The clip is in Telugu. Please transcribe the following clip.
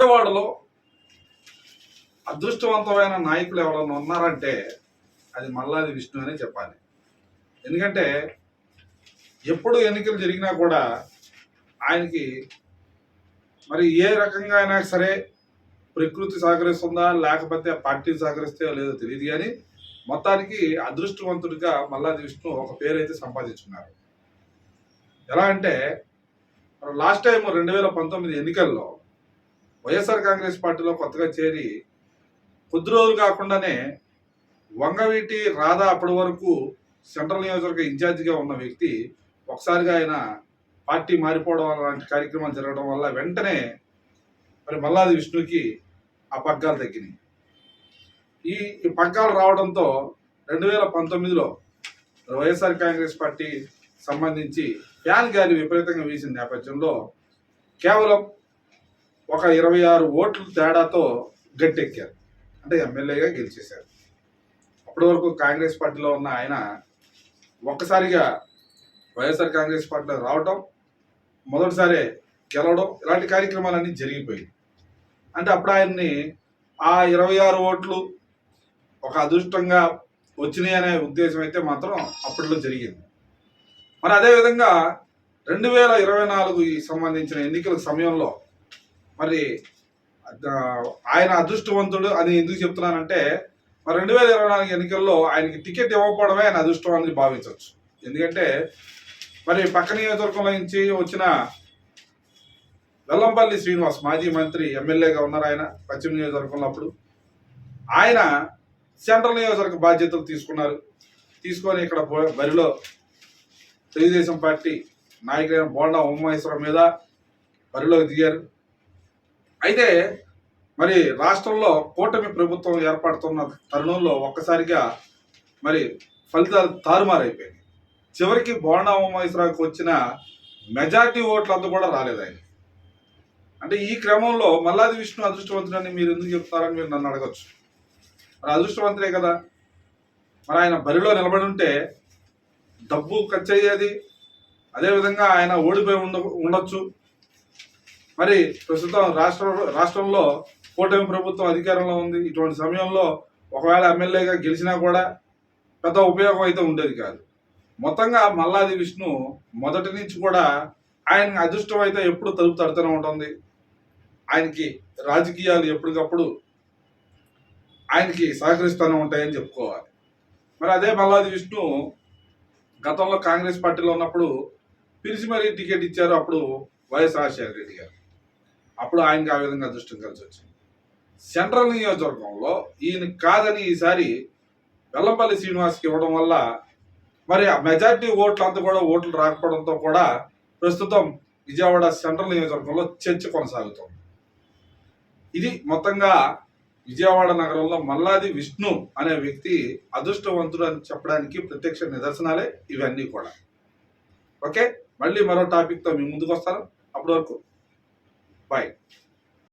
విజయవాడలో అదృష్టవంతమైన నాయకులు ఎవరైనా ఉన్నారంటే అది మల్లాది విష్ణు అనే చెప్పాలి. ఎందుకంటే ఎప్పుడు ఎన్నికలు జరిగినా కూడా ఆయనకి మరి ఏ రకంగా అయినా సరే ప్రకృతి సహకరిస్తుందా లేకపోతే పార్టీ సహకరిస్తాయో లేదో తెలియదు కానీ మొత్తానికి అదృష్టవంతుడిగా మల్లాది విష్ణు ఒక పేరైతే సంపాదించుకున్నారు. ఎలా అంటే లాస్ట్ టైం రెండు వేల పంతొమ్మిది ఎన్నికల్లో వైఎస్ఆర్ కాంగ్రెస్ పార్టీలో కొత్తగా చేరి కొద్ది రోజులు కాకుండానే వంగవీటి రాధా అప్పటి వరకు సెంట్రల్ నియోజకవర్గ ఇన్ఛార్జిగా ఉన్న వ్యక్తి ఒకసారిగా ఆయన పార్టీ మారిపోవడం లాంటి కార్యక్రమాలు జరగడం వల్ల వెంటనే మరి మల్లాది విష్ణుకి ఆ పగ్గాలు తగ్గినాయి. ఈ ఈ పగ్గాలు రావడంతో రెండు వేల పంతొమ్మిదిలో వైఎస్ఆర్ కాంగ్రెస్ పార్టీ సంబంధించి ఫ్యాన్ గాలి విపరీతంగా వీసిన నేపథ్యంలో కేవలం ఒక ఇరవై ఆరు ఓట్ల తేడాతో గట్టెక్కారు. అంటే ఎమ్మెల్యేగా గెలిచేశారు. అప్పటి వరకు కాంగ్రెస్ పార్టీలో ఉన్న ఆయన ఒక్కసారిగా వైఎస్ఆర్ కాంగ్రెస్ పార్టీలో రావటం మొదటిసారి గెలవడం ఇలాంటి కార్యక్రమాలన్నీ జరిగిపోయాయి. అంటే అప్పుడు ఆయన్ని ఆ ఇరవై ఆరు ఓట్లు ఒక అదృష్టంగా వచ్చినాయి అనే ఉద్దేశం అయితే మాత్రం అప్పట్లో జరిగింది. మరి అదేవిధంగా రెండు వేల ఇరవై నాలుగు సంబంధించిన ఎన్నికల సమయంలో మరి ఆయన అదృష్టవంతుడు అని ఎందుకు చెప్తున్నానంటే మరి రెండు వేల ఇరవై నాలుగు ఎన్నికల్లో ఆయనకి టికెట్ ఇవ్వకపోవడమే ఆయన అదృష్టం అని భావించవచ్చు. ఎందుకంటే మరి పక్క నియోజకవర్గంలో నుంచి వచ్చిన వెల్లంపల్లి శ్రీనివాస్ మాజీ మంత్రి ఎమ్మెల్యేగా ఉన్నారు ఆయన పశ్చిమ నియోజకవర్గంలో అప్పుడు. ఆయన సెంట్రల్ నియోజకవర్గ బాధ్యతలు తీసుకున్నారు. తీసుకొని ఇక్కడ బరిలో తెలుగుదేశం పార్టీ నాయకులైన బోండా ఉమ్మేశ్వరం మీద బరిలోకి దిగారు. అయితే మరి రాష్ట్రంలో కూటమి ప్రభుత్వం ఏర్పడుతున్న తరుణంలో ఒక్కసారిగా మరి ఫలితాలు తారుమారైపోయాయి చివరికి బోండా ఉమ్మేశ్వరావుకి వచ్చిన మెజార్టీ ఓట్లు అంతా కూడా రాలేదు ఆయన. అంటే ఈ క్రమంలో మల్లాది విష్ణు అదృష్టవంతుడని మీరు ఎందుకు చెప్తారని మీరు నన్ను అడగచ్చు. మరి అదృష్టవంతుడే కదా. మరి ఆయన బరిలో నిలబడి ఉంటే డబ్బు ఖర్చు అయ్యేది అదేవిధంగా ఆయన ఓడిపోయి ఉండ ఉండొచ్చు. మరి ప్రస్తుతం రాష్ట్ర రాష్ట్రంలో కూటమి ప్రభుత్వం అధికారంలో ఉంది. ఇటువంటి సమయంలో ఒకవేళ ఎమ్మెల్యేగా గెలిచినా కూడా పెద్ద ఉపయోగం అయితే ఉండేది కాదు. మొత్తంగా మల్లాది విష్ణు మొదటి నుంచి కూడా ఆయన అదృష్టం అయితే ఎప్పుడు తలుపు తడుతూనే ఉంటుంది. ఆయనకి రాజకీయాలు ఎప్పటికప్పుడు ఆయనకి సహకరిస్తూనే ఉంటాయని చెప్పుకోవాలి. మరి అదే మల్లాది విష్ణు గతంలో కాంగ్రెస్ పార్టీలో ఉన్నప్పుడు పిలిచి మరీ టికెట్ ఇచ్చారు అప్పుడు వైఎస్ రాజశేఖర రెడ్డి గారు. అప్పుడు ఆయనకి ఆ విధంగా అదృష్టం కలిసి వచ్చింది. సెంట్రల్ నియోజకవర్గంలో ఈయన కాదని ఈసారి వెల్లంపల్లి శ్రీనివాస్కి ఇవ్వడం వల్ల మరి మెజార్టీ ఓట్లు అంతా కూడా ఓట్లు రాకపోవడంతో కూడా ప్రస్తుతం విజయవాడ సెంట్రల్ నియోజకవర్గంలో చర్చ కొనసాగుతోంది. ఇది మొత్తంగా విజయవాడ నగరంలో మల్లాది విష్ణు అనే వ్యక్తి అదృష్టవంతుడు అని చెప్పడానికి ప్రత్యక్ష నిదర్శనాలే ఇవన్నీ కూడా. ఓకే? మళ్ళీ మరో టాపిక్తో మీ ముందుకు వస్తాను. అప్పటి వరకు Bye.